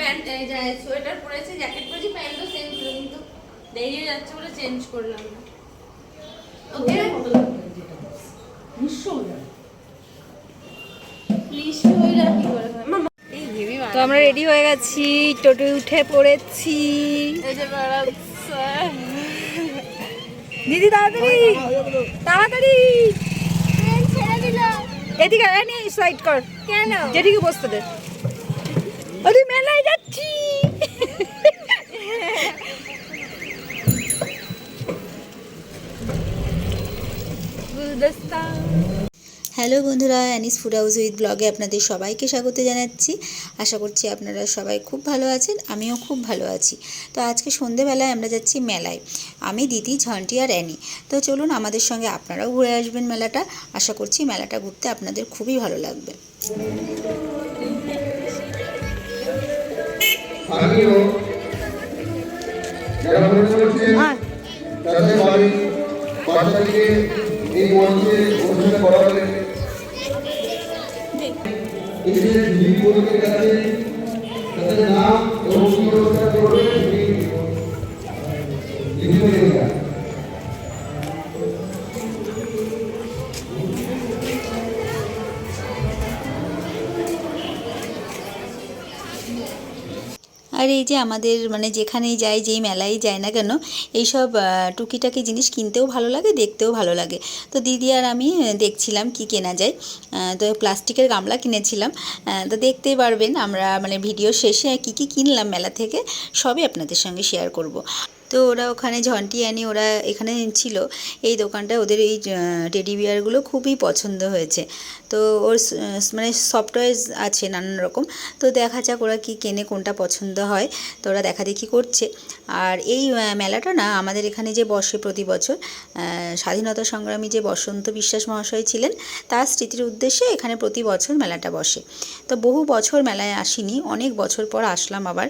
Pant sweater পরেছি jacket পরেছি প্যান্টও ছিল কিন্তু দেরি হয়ে যাচ্ছে বলে চেঞ্জ করলাম না। ওকে প্লিজ যা কি করে? মামা এই হেভি তো আমরা রেডি হয়ে গেছি টোটো উঠে পড়েছি। এই যে বেড়াচ্ছে দিদি তাড়াতাড়ি তাড়াতাড়ি। এদিকে সাইড কর। কেন? যেদিকে বসতে দে। মেলায় হ্যালো বন্ধুরা অ্যানিস ফুড হাউস উইথ ব্লগে আপনাদের সবাইকে স্বাগত জানাচ্ছি। আশা করছি আপনারা সবাই খুব ভালো আছেন, আমিও খুব ভালো আছি। তো আজকে সন্ধেবেলায় আমরা যাচ্ছি মেলায়। আমি, দিদি, ঝন্টি আর অ্যানি। তো চলুন আমাদের সঙ্গে আপনারাও ঘুরে আসবেন মেলাটা। আশা করছি মেলাটা ঘুরতে আপনাদের খুবই ভালো লাগবে। স্থানীয় যারা মনে করছেন তাদের বাড়ি বাচ্চাটিকে এই মঞ্চে অনুষ্ঠান করা হলে এসে দুই বন্ধুদের কাছে তাদের নাম এবং কি অনুষ্ঠান আর এই যে আমাদের মানে যেখানেই যায় যেই মেলায় যায় না কেন, এইসব টুকিটাকি জিনিস কিনতেও ভালো লাগে, দেখতেও ভালো লাগে। তো দিদি আর আমি দেখছিলাম কি কেনা যায়। তো প্লাস্টিকের গামলা কিনেছিলাম। তো দেখতেই পারবেন আমরা মানে ভিডিও শেষে কি কি কিনলাম মেলা থেকে, সবই আপনাদের সঙ্গে শেয়ার করব। তো ওরা ওখানে ঝন্টি আনি ওরা এখানে ছিল। এই দোকানটা ওদের এই টেডি বিয়ারগুলো খুবই পছন্দ হয়েছে। তো ওর মানে সফটওয়্যার আছে নানান রকম। তো দেখা যাক ওরা কি কেনে, কোনটা পছন্দ হয়। তো ওরা দেখা দেখি করছে। আর এই মেলাটা না আমাদের এখানে যে বসে প্রতি বছর স্বাধীনতা সংগ্রামী যে বসন্ত বিশ্বাস মহাশয় ছিলেন, তার স্মৃতির উদ্দেশ্যে এখানে প্রতি বছর মেলাটা বসে। তো বহু বছর মেলায় আসিনি, অনেক বছর পর আসলাম আবার।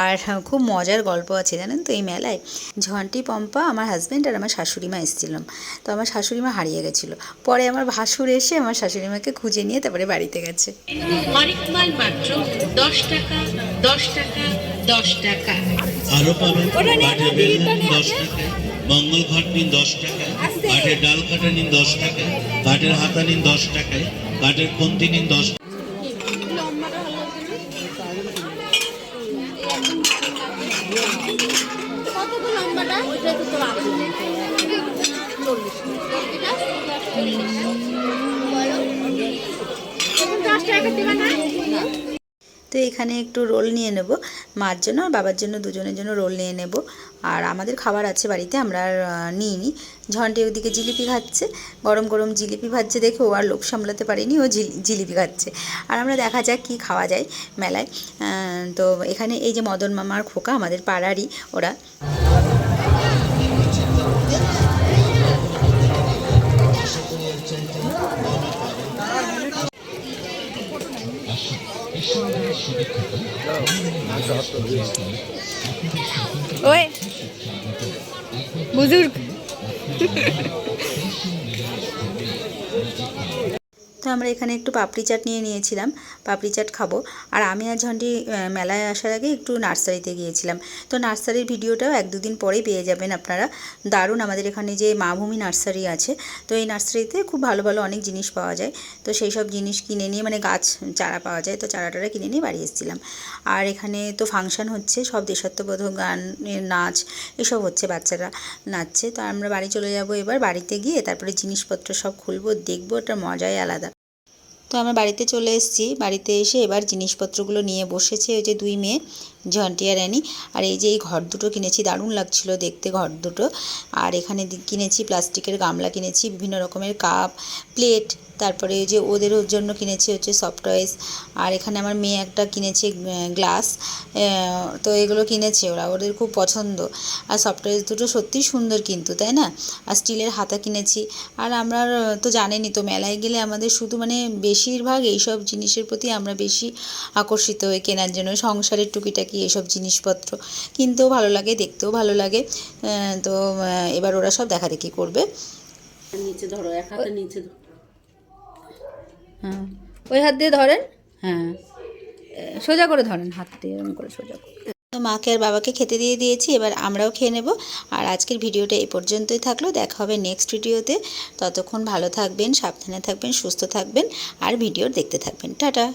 আর খুব মজার গল্প আছে জানেন তো, এই মেলায়। ঝন্টি পম্পা আমার হাজব্যান্ড আর আমার শাশুড়ি মা এসেছিলাম। তো আমার শাশুড়ি মা হারিয়ে গেছিল। পরে আমার ভাসুর এসে আমার শাশুড়ি মাকে খুঁজে নিয়ে তারপরে বাড়িতে গেছে। হরেক মাল মাত্র দশ টাকা দশ টাকা দশ টাকা। আরও পাবেন দশ মঙ্গল ঘট নিন দশ টাকায় কাঠের ডাল কাটা নিন দশ টাকায় কাঠের হাতা নিন দশ টাকায় কাঠের খন্তি নিন দশ তো এখানে একটু রোল নিয়ে নেব। মার জন্য বাবার জন্য, দুজনের জন্য রোল নিয়ে নেব। আর আমাদের খাবার আছে বাড়িতে, আমরা নিই নি ঝন্টে ওদিকে জিলিপি খাচ্ছে, গরম গরম জিলিপি ভাজছে, দেখে ও আর লোক সামলাতে পারিনি, ও জিলি- জিলিপি খাচ্ছে। আর আমরা দেখা যাক কি খাওয়া যায় মেলায়। তো এখানে এই যে মদন মামার খোকা, আমাদের পাড়ারই ওরা। ওই বুজুর্গ তো আমরা এখানে একটু পাপড়ি চাট নিয়ে নিয়েছিলাম, পাপড়ি চাট খাব। আর আমি আর ঝন্টি মেলায় আসার আগে একটু নার্সারিতে গিয়েছিলাম। তো নার্সারির ভিডিওটাও এক দুদিন পরেই পেয়ে যাবেন আপনারা। দারুণ আমাদের এখানে যে মাভূমি নার্সারি আছে, তো এই নার্সারিতে খুব ভালো ভালো অনেক জিনিস পাওয়া যায়। তো সেই সব জিনিস কিনে নিয়ে মানে গাছ, চারা পাওয়া যায়, তো চারা টারা কিনে নিয়ে বাড়ি এসেছিলাম। আর এখানে তো ফাংশন হচ্ছে, সব দেশাত্মবোধক গান নাচ, এসব হচ্ছে, বাচ্চারা নাচছে। তো আমরা বাড়ি চলে যাব এবার, বাড়িতে গিয়ে তারপরে জিনিসপত্র সব খুলবো, দেখব ওটার মজাই আলাদা। তো আমরা বাড়িতে চলে এসেছি। বাড়িতে এসে এবার জিনিসপত্রগুলো নিয়ে বসেছে ওই যে দুই মেয়ে। ঝন্টি আর অ্যানি আর এই যে এই ঘর দুটো কিনেছি, দারুণ লাগছিল দেখতে ঘর দুটো। আর এখানে কিনেছি প্লাস্টিকের গামলা কিনেছি, বিভিন্ন রকমের কাপ প্লেট তারপরে ওই যে ওদের জন্য কিনেছি হচ্ছে সফট টয়েস আর এখানে আমার মেয়ে একটা কিনেছে গ্লাস তো এগুলো কিনেছে ওরা, ওদের খুব পছন্দ। আর সফট টয়েস দুটো সত্যিই সুন্দর কিন্তু, তাই না? আর স্টিলের হাতা কিনেছি, আর আমরা তো জানেনই তো, মেলায় গেলে আমাদের শুধু মানে বেশিরভাগ এইসব জিনিসের প্রতি আমরা বেশি আকর্ষিত হই কেনার জন্য, সংসারের টুকিটাকি এসব জিনিসপত্র। কিনতেও ভালো লাগে দেখতেও ভালো লাগে। তো এবার ওরা সব দেখাদেখি করবে। নিচে ধরো এক হাতে নিচে হ্যাঁ। ওই হাত দিয়ে ধরেন? হ্যাঁ। সোজা করে ধরেন হাত দিয়ে এরকম করে সোজা করে। তো মাকে আর বাবাকে খেতে দিয়ে দিয়েছি এবার আমরাও খেয়ে নেব। আর আজকের ভিডিওটা এ পর্যন্তই থাকল। দেখা হবে নেক্সট ভিডিওতে ততক্ষণ ভালো থাকবেন সাবধানে থাকবেন সুস্থ থাকবেন আর ভিডিও দেখতে থাকবেন। টাটা।